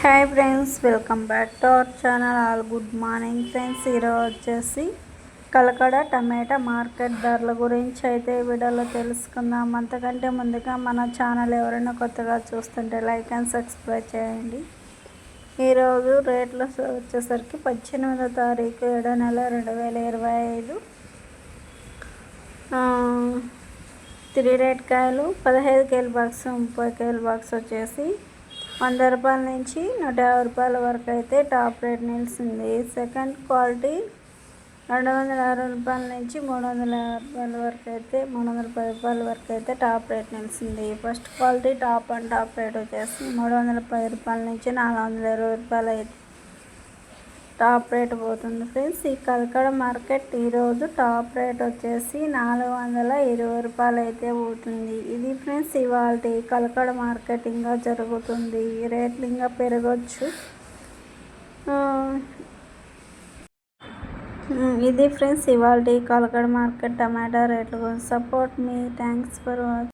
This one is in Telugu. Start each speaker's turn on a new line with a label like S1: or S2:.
S1: Hi friends welcome back to our channel. All good morning friends. ఈరోజు వచ్చేసి కలకడ టమాటా మార్కెట్ ధరల గురించి అయితే వీడియోలో తెలుసుకుందాం. అంతకంటే ముందుగా మన ఛానల్ ఎవరైనా కొత్తగా చూస్తుంటే లైక్ అండ్ సబ్స్క్రైబ్ చేయండి. ఈరోజు రేట్లు వచ్చేసరికి పద్దెనిమిదో తారీఖు ఏడో నెల రెండు వేల ఇరవై ఐదు. త్రీ రేట్ కాయలు పదహైదు కేల బాక్స్ ముప్పై కేల బాక్స్ వచ్చేసి వంద రూపాయల నుంచి నూట యాభై రూపాయల వరకు అయితే టాప్ రేట్ నిలిచింది. సెకండ్ క్వాలిటీ రెండు వందల అరవై రూపాయల నుంచి మూడు వందల యాభై రూపాయల వరకు అయితే మూడు వందల పది రూపాయల వరకు అయితే టాప్ రేట్ నిలిచింది. First quality top and top rate వచ్చేసి మూడు వందల పది రూపాయల నుంచి నాలుగు వందల ఇరవై రూపాయలు అయితే టాప్ రేట్ పోతుంది ఫ్రెండ్స్. ఈ కలకడ మార్కెట్ ఈరోజు టాప్ రేట్ వచ్చేసి నాలుగు వందల ఇరవై రూపాయలు అయితే పోతుంది. ఇది ఫ్రెండ్స్ ఇవాళ కలకడ మార్కెట్ ఇంకా జరుగుతుంది. రేట్లు ఇంకా పెరగచ్చు. ఇది ఫ్రెండ్స్ ఇవాళ కలకడ మార్కెట్ టమాటా రేట్లు. Support me. Thanks for watching